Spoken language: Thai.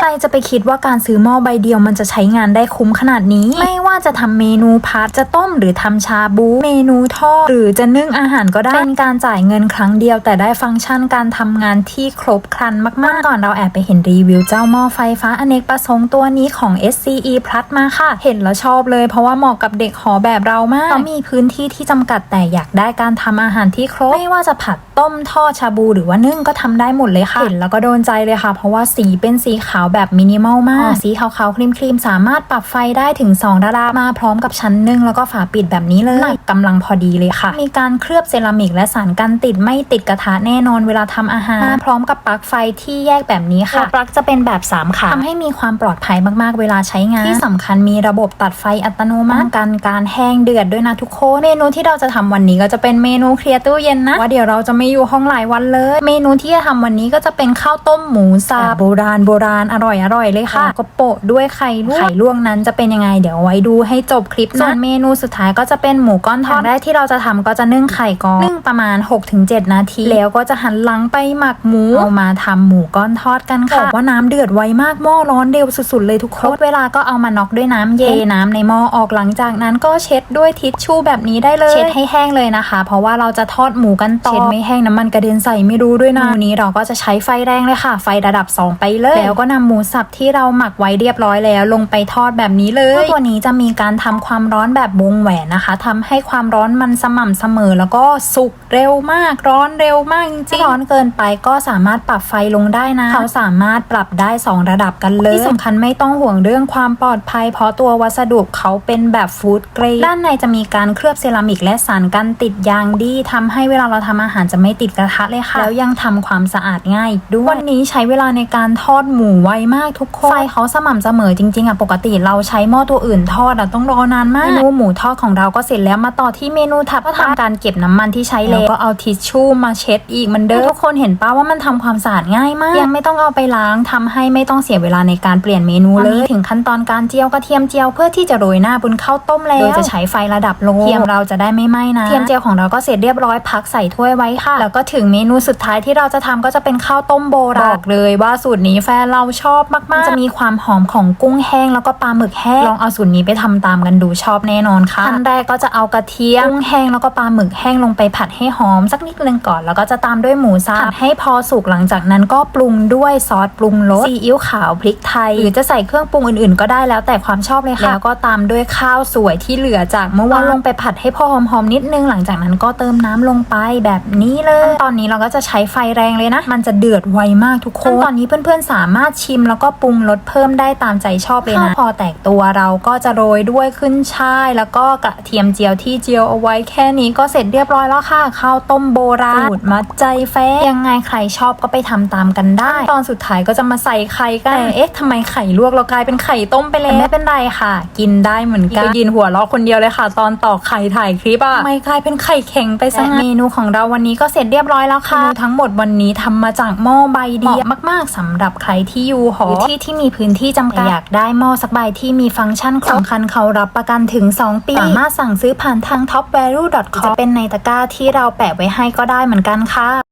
ใครจะไปคิดว่าการซื้อหม้อใบเดียวมันจะใช้งานได้คุ้มขนาดนี้ ไม่ว่าจะทำเมนูพัดจะต้มหรือทำชาบู เมนูทอดหรือจะนึ่งอาหารก็ได้ เป็นการจ่ายเงินครั้งเดียว แต่ได้ฟังก์ชันการทำงานที่ครบครันมากๆก่อนเราแอบไปเห็นรีวิวเจ้าหม้อไฟฟ้าอเนกประสงค์ตัวนี้ของ SCE Plus มาค่ะ เห็นแล้วชอบเลย เพราะว่าเหมาะกับเด็กหอแบบเรามากเพรามีพื้นที่ที่จำกัดแต่อยากได้การทำอาหารที่ครบไม่ว่าจะผัดต้มทอดชาบู หรือว่านึ่งก็ทำได้หมดเลยค่ะเห็นแล้วก็โดนใจเลยค่ะ เพราะว่าสีเป็นสีขาวแบบมินิมอลมาก สีขาวๆครีมๆ สามารถปรับไฟได้ถึง 2 ระดับมาพร้อมกับชั้นนึ่งแล้วก็ฝาปิดแบบนี้เลยหนักกำลังพอดีเลยค่ะ มีการเคลือบเซรามิกและสารกันติดไม่ติดกระทะแน่นอนเวลาทำอาหารมาพร้อมกับปลั๊กไฟที่แยกแบบนี้ค่ะปลั๊กจะเป็นแบบ 3 ขาทำให้มีความปลอดภัยมากๆ เวลาใช้งาน ที่สำคัญมีระบบตัดไฟอัตโนมัติกันการแห้งเดือดด้วยนะทุกคนเมนูที่เราจะทำวันนี้ก็จะเป็นเมนูเคลียร์ตู้เย็นนะว่าเดี๋ยวเราจะไม่อยู่ห้องหลายวันเลย เมนูที่จะทำวันนี้ก็จะเป็นข้าวต้มหมูสับโบราณโบราณอร่อยอร่อยเลยค่ะ ก็โปะด้วยไข่ลวกไข่ลวกนั้นจะเป็นยังไงเดี๋ยวไว้ดูให้จบคลิปนะส่วนเมนูสุดท้ายก็จะเป็นหมูก้อนทอดแรกที่เราจะทำก็จะนึ่งไข่ก่อนนึ่งประมาณ 6-7 นาที แล้วก็จะหันหลังไปหมักหมูเอามาทำหมูก้อนทอดกันค่ะบอกว่าน้ำเดือดไวมากหม้อร้อนเร็วสุดๆเลยทุกคนเวลาก็เอามาน็อกด้วยน้ำเย็นน้ำในหม้อออกหลังจากนั้นก็เช็ดด้วยทิชชู่แบบนี้ได้เลย เช็ดให้แห้งเลยนะคะ เพราะว่าเราจะทอดหมูกันต่อเช็ดไม่แห้งน้ำมันกระเด็นใส่ไม่รู้ด้วยนะวันนี้เราก็จะใช้ไฟแรงเลยค่ะ ไฟระดับ 2 ไปเลย แล้วก็นำหมูสับที่เราหมักไว้เรียบร้อยแล้ว ลงไปทอดแบบนี้เลยตัวนี้จะมีการทำความร้อนแบบวงแหวนนะคะทำให้ความร้อนมันสม่ำเสมอ แล้วก็สุกเร็วมากร้อนเร็วมากจริงๆถ้าร้อนเกินไปก็สามารถปรับไฟลงได้นะ เขาสามารถปรับได้ 2 ระดับกันเลยที่สำคัญไม่ต้องห่วงเรื่องความปลอดภัย เพราะตัววัสดุเขาเป็นแบบฟู้ดเกรดด้านในจะมีการเคลือบเซรามิกและสารกันติดยางดีทำให้เวลาเราทำอาหารจะไม่ติดกระทะเลยค่ะ แล้วยังทำความสะอาดง่ายอีกด้วยวันนี้ใช้เวลาในการทอดหมูไวมากทุกคนไฟเขาสม่ำเสมอจริงๆอะปกติเราใช้หม้อตัวอื่นทอดอะต้องรอนานมากเมนูหมูทอดของเราก็เสร็จแล้วมาต่อที่เมนูถัดก็ทำการเก็บน้ำมันที่ใช้แล้วก็เอาทิชชู่มาเช็ดอีกเหมันเดิมทุกคนเห็นป้าว่ามันทำความสะอาดง่ายมาก ยังไม่ต้องเอาไปล้างทำให้ไม่ต้องเสียเวลาในการเปลี่ยนเมนูเลยถึงขั้นตอนการเจียวกระเทียมเจียวเพื่อที่จะโรยหน้าบนข้าวต้มแล้วโดยจะใช้ไฟระดับโลเทียมเราจะได้ไม่ไหม้นะเทียมเจียวของเราก็เสร็จเรียบร้อยพักใส่ถ้วยไว้ค่ะ แล้วก็ถึงเมนูสุดท้ายที่เราจะทำก็จะเป็นข้าวต้มโบราณบอกเลยว่าสูตรนี้แฟนเราชอบมากๆจะมีความหอมของกุ้งแห้งแล้วก็ปลาหมึกแห้งลองเอาสูตรนี้ไปทำตามกันดูชอบแน่นอนค่ะขั้นแรกก็จะเอากระเทียมกุ้งแห้งแล้วก็ปลาหมึกแห้งลงไปผัดให้หอมสักนิดนึงก่อนแล้วก็จะตามด้วยหมูสับผัดให้พอสุกหลังจากนั้นก็ปรุงด้วยซอสปรุงรสซีอิ๊วขาวพริกไทย หรือจะใส่เครื่องปรุงอื่นๆ ก็ได้แล้วแต่ความชอบเลยค่ะแล้วก็ตามด้วยข้าวสวยที่เหลือจากเมื่อวานลงไปผัดให้พอหอมๆนิดนึงหลังจากนั้นก็เติมน้ำลงไปแบบนี้เลย ตอนนี้เราก็จะใช้ไฟแรงเลยนะ มันจะเดือดไวมากทุกคนตอนนี้เพื่อนๆสามารถชิมแล้วก็ปรุงรสเพิ่มได้ตามใจชอบเลยนะพอแตกตัวเราก็จะโรยด้วยขึ้นช่าย แล้วก็กระเทียมเจียวที่เจียวเอาไว้แค่นี้ก็เสร็จเรียบร้อยแล้วค่ะข้าวต้มโบราณสูตรมัดใจแฟยังไงใครชอบก็ไปทำตามกันได้ ตอนสุดท้ายก็จะมาใส่ไข่กันเอ๊ะทำไมไข่ลวกเรากลายเป็นไข่ต้มไปแล้วไม่เป็นไรค่ะ กินได้เหมือนกันยืนหัวเราะคนเดียวเลยค่ะ ตอนตอกไข่ถ่ายคลิปอะทำไมกลายเป็นไข่แข็งไปซะงั้นเมนูของเราวันนี้ก็เสร็จเรียบร้อยแล้วค่ะเมนูทั้งหมดวันนี้ทำมาจากหม้อใบเดียวมาก ๆสำหรับใครที่อยู่หอที่ที่มีพื้นที่จำกัดอยากได้หม้อสักใบที่มีฟังก์ชันสำคัญเขารับประกันถึง 2 ปี สามารถสั่งซื้อผ่านทาง topvalue.com จะเป็นในตะกร้าที่เราแปะไว้ให้ก็ได้เหมือนกันค่ะ